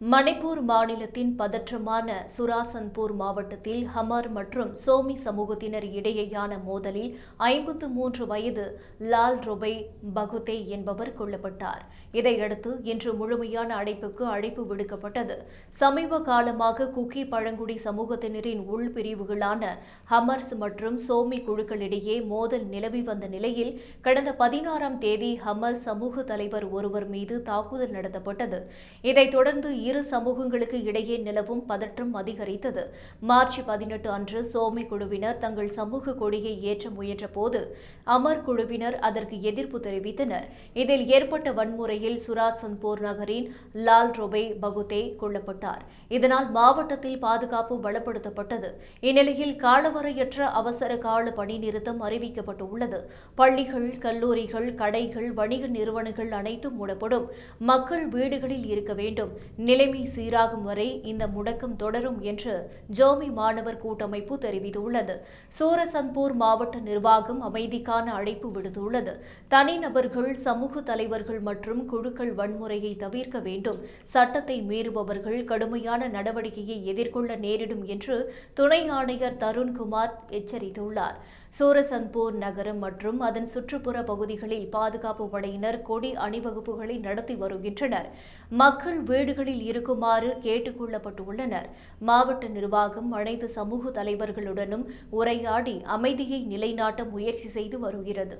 மணிப்பூர் மாநிலத்தின் பதற்றமான சுராசன்பூர் மாவட்டத்தில் ஹமர் மற்றும் சோமி சமூகத்தினர் இடையேயான மோதலில் ஐம்பத்து மூன்று வயது லால் ரொபை பகுதே என்பவர் கொல்லப்பட்டார். இதையடுத்து இன்று முழுமையான அடைப்புக்கு அழைப்பு விடுக்கப்பட்டது. சமீப காலமாக குக்கி பழங்குடி சமூகத்தினரின் உள்பிரிவுகளான ஹமர்ஸ் மற்றும் சோமி குழுக்களிடையே மோதல் நிலவி வந்த நிலையில் கடந்த பதினாறாம் தேதி ஹமர் சமூக தலைவர் ஒருவர் மீது தாக்குதல் நடத்தப்பட்டது. இதைத் தொடர்ந்து இரு சமூகங்களுக்கு இடையே நிலவும் பதற்றம் அதிகரித்தது. மார்ச் பதினெட்டு அன்று சோமி குழுவினர் தங்கள் சமூக கொடியை ஏற்ற முயன்றபோது அமர் குழுவினர் அதற்கு எதிர்ப்பு தெரிவித்தனர். இதில் ஏற்பட்ட வன்முறையில் சுராசன்பூர் நகரின் லால் ரொபே பகுதே கொல்லப்பட்டார். இதனால் மாவட்டத்தில் பாதுகாப்பு பலப்படுத்தப்பட்டது. இந்நிலையில் காலவரையற்ற அவசர கால பணி நிறுத்தம் அறிவிக்கப்பட்டுள்ளது. பள்ளிகள் கல்லூரிகள் கடைகள் வணிக நிறுவனங்கள் அனைத்தும் மூடப்படும். மக்கள் வீடுகளில் இருக்க வேண்டும். நிலைமை சீராகும் வரை இந்த முடக்கம் தொடரும் என்று ஜோமி மாணவர் கூட்டமைப்பு தெரிவித்துள்ளது. சூரசன்பூர் மாவட்ட நிர்வாகம் அமைதிக்கான அழைப்பு விடுத்துள்ளது. தனிநபர்கள் சமூக தலைவர்கள் மற்றும் குழுக்கள் வன்முறையை தவிர்க்க வேண்டும். சட்டத்தை மீறுபவர்கள் கடுமையான நடவடிக்கையை எதிர்கொள்ள நேரிடும் என்று துணை ஆணையர் தருண்குமார் எச்சரித்துள்ளார். சூரசன்பூர் நகரம் மற்றும் அதன் சுற்றுப்புற பகுதிகளில் பாதுகாப்பு படையினர் கொடி அணிவகுப்புகளை நடத்தி வருகின்றனர். மக்கள் வீடுகளில் இருக்குமாறு கேட்டுக் கொள்ளப்பட்டுள்ளனர். மாவட்ட நிர்வாகம் அனைத்து சமூக தலைவர்களுடனும் உரையாடி அமைதியை நிலைநாட்ட முயற்சி செய்து வருகிறது.